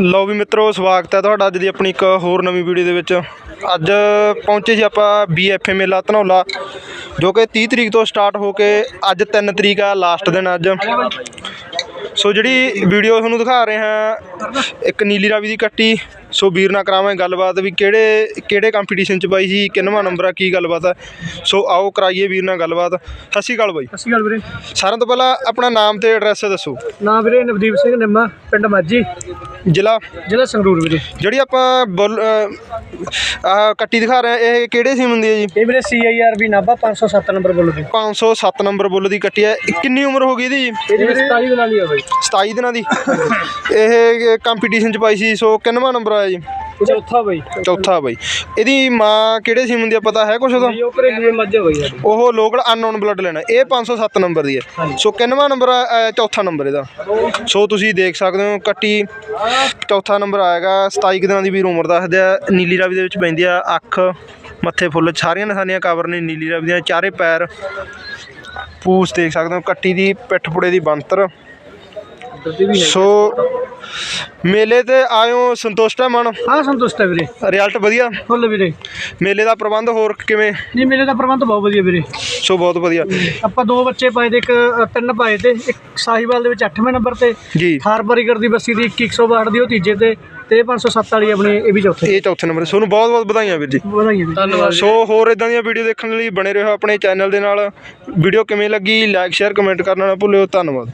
ਲਓ ਵੀ ਮਿੱਤਰੋ, ਸਵਾਗਤ ਹੈ ਤੁਹਾਡਾ ਅੱਜ ਦੀ ਆਪਣੀ ਇੱਕ ਹੋਰ ਨਵੀਂ ਵੀਡੀਓ ਦੇ ਵਿੱਚ। ਅੱਜ ਪਹੁੰਚੇ ਜੀ ਆਪਾਂ ਬੀਐਫਏ ਮੇਲਾ ਧਨੌਲਾ, ਜੋ ਕਿ 30 ਤਰੀਕ ਤੋਂ ਸਟਾਰਟ ਹੋ ਕੇ ਅੱਜ 3 ਤਰੀਕ ਆ ਲਾਸਟ ਦਿਨ ਅੱਜ। ਸੋ ਜਿਹੜੀ ਵੀਡੀਓ ਤੁਹਾਨੂੰ ਦਿਖਾ ਰਹੇ ਹਾਂ, ਇੱਕ ਨੀਲੀ ਰਾਵੀ ਦੀ ਕੱਟੀ ਸੋ ਵੀਰ ਨਾਲ ਕਰਾਵਾਂਗੇ ਗੱਲਬਾਤ ਵੀ ਕਿਹੜੇ ਕਿਹੜੇ ਕੰਪੀਟੀਸ਼ਨ ਚ ਪਾਈ ਸੀ ਕਿੰਨਵਾਂ ਨੰਬਰ ਆ ਕੀ ਗੱਲਬਾਤ ਹੈ ਸੋ ਆਓ ਕਰਾਈਏ ਵੀਰ ਨਾਲ ਗੱਲਬਾਤ। ਸਤਿ ਸ਼੍ਰੀ ਅਕਾਲ ਬਾਈ। ਸਤਿ ਸ਼੍ਰੀ ਅਕਾਲ ਵੀਰੇ। ਸਾਰਿਆਂ ਤੋਂ ਪਹਿਲਾਂ ਆਪਣਾ ਨਾਮ ਤੇ ਐਡਰੈਸ ਦੱਸੋ। ਨਾਮ ਵੀਰੇ ਨਵਦੀਪ ਸਿੰਘ ਨਿੰਮਾ ਪਿੰਡ ਮਾਜੀ ਜ਼ਿਲ੍ਹਾ? ਜ਼ਿਲ੍ਹਾ ਸੰਗਰੂਰ ਵੀਰੇ। ਜਿਹੜੀ ਆਪਾਂ ਆਹ ਕੱਟੀ ਦਿਖਾ ਰਹੇ ਇਹ ਕਿਹੜੇ ਸੀਮਨ ਦੀ ਹੈ ਜੀ? ਇਹ ਵੀਰੇ ਸੀਆਈਆਰਬੀ ਨਾਭਾ 507 ਨੰਬਰ ਬੋਲੋ ਜੀ 507 ਨੰਬਰ ਬੁੱਲ ਦੀ ਕੱਟੀ ਹੈ। ਕਿੰਨੀ ਉਮਰ ਹੋ ਗਈ ਇਹਦੀ ਜੀ? ਇਹ ਵੀਰੇ 27 ਦਿਨਾਂ ਦੀ ਆ ਬਾਈ। 27 ਦਿਨਾਂ ਦੀ। ਇਹ ਕੰਪੀਟੀਸ਼ਨ ਚ ਪਾਈ ਸੀ ਸੋ ਕਿੰਨਵਾਂ ਨੰਬਰ ਆਇਆ ਜੀ? ਚੌਥਾ ਬਾਈ। ਚੌਥਾ ਬਾਈ। ਇਹਦੀ ਮਾਂ ਕਿਹੜੇ ਸੀਮਨ ਦੀ ਆ ਪਤਾ ਹੈ ਕੁਛ ਉਹਦਾ? ਉਹ ਘਰੇਲੂ ਮੱਝ ਆ ਬਾਈ ਸਾਡੀ। ਉਹ ਲੋਕਲ ਅਨਨੋਨ ਬਲੱਡ ਲੈਣਾ। ਇਹ 507 ਨੰਬਰ ਦੀ ਹੈ। ਸੋ ਕਿੰਨਵਾਂ ਨੰਬਰ ਆ ਚੌਥਾ ਨੰਬਰ ਇਹਦਾ? ਸੋ ਤੁਸੀਂ ਦੇਖ ਸਕਦੇ ਹੋ ਕੱਟੀ। ਚੌਥਾ ਨੰਬਰ ਆਏਗਾ। 27 ਕੁ ਦਿਨਾਂ ਦੀ ਵੀਰ ਉਮਰ ਦੱਸਦੇ ਆ। ਨੀਲੀ ਰਾਵੀ ਦੇ ਵਿੱਚ ਪੈਂਦੀ ਆ ਅੱਖ ਮੱਥੇ ਫੁੱਲ। ਸਾਰੀਆਂ ਨਿਸ਼ਾਨੀਆਂ ਕਵਰ ਨੇ ਨੀਲੀ ਰਾਵੀ ਦੀਆਂ। ਚਾਰੇ ਪੈਰ। ਪੂਛ ਦੇਖ ਸਕਦੇ ਹੋ ਕੱਟੀ ਦੀ ਪਿੱਠ ਪੁੜੇ ਦੀ ਬੰਤਰ ਸੋ ਮੇਲੇ ਤੇ ਆਇਓ ਸੰਤੁਸ਼ਟ ਹੈ ਮਨ। ਹਾਂ ਸੰਤੁਸ਼ਟ ਹੈ ਵੀਰੇ। ਰਿਜ਼ਲਟ ਵਧੀਆ? ਫੁੱਲ ਵੀਰੇ। ਮੇਲੇ ਦਾ ਪ੍ਰਬੰਧ ਹੋਰ ਕਿਵੇਂ? ਜੀ ਮੇਰੇ ਦਾ ਪ੍ਰਬੰਧ ਬਹੁਤ ਵਧੀਆ ਵੀਰੇ। ਸੋ ਬਹੁਤ ਵਧੀਆ। ਆਪਾਂ ਦੋ ਬੱਚੇ ਪਾਏ ਤੇ ਇੱਕ ਤਿੰਨ ਪਾਏ ਤੇ ਇੱਕ ਸਾਹੀਵਾਲ ਦੇ ਵਿੱਚ 8ਵੇਂ ਨੰਬਰ ਤੇ ਜੀ। ਥਾਰਬਰੀਗਰ ਦੀ ਬੱਸੀ ਦੀ 2162 ਦੀ ਉਹ ਤੀਜੇ ਤੇ ਤੇ 507 ਵਾਲੀ ਆਪਣੀ ਇਹ ਵੀ ਚੌਥੇ। ਇਹ ਚੌਥੇ ਨੰਬਰ। ਤੁਹਾਨੂੰ ਬਹੁਤ ਬਹੁਤ ਵਧਾਈਆਂ ਵੀਰ ਜੀ। ਵਧਾਈਆਂ ਵੀਰੇ। ਧੰਨਵਾਦ ਸੋ ਹੋਰ ਇਦਾਂ ਦੀਆਂ ਵੀਡੀਓ ਦੇਖਣ ਲਈ ਬਣੇ ਰਹੋ ਆਪਣੇ ਚੈਨਲ ਦੇ ਨਾਲ। ਵੀਡੀਓ ਕਿਵੇਂ ਲੱਗੀ? ਲਾਈਕ ਸ਼ੇਅਰ ਕਮੈਂਟ ਕਰਨਾ ਨਾ ਭੁੱਲਿਓ। ਧੰਨਵਾਦ।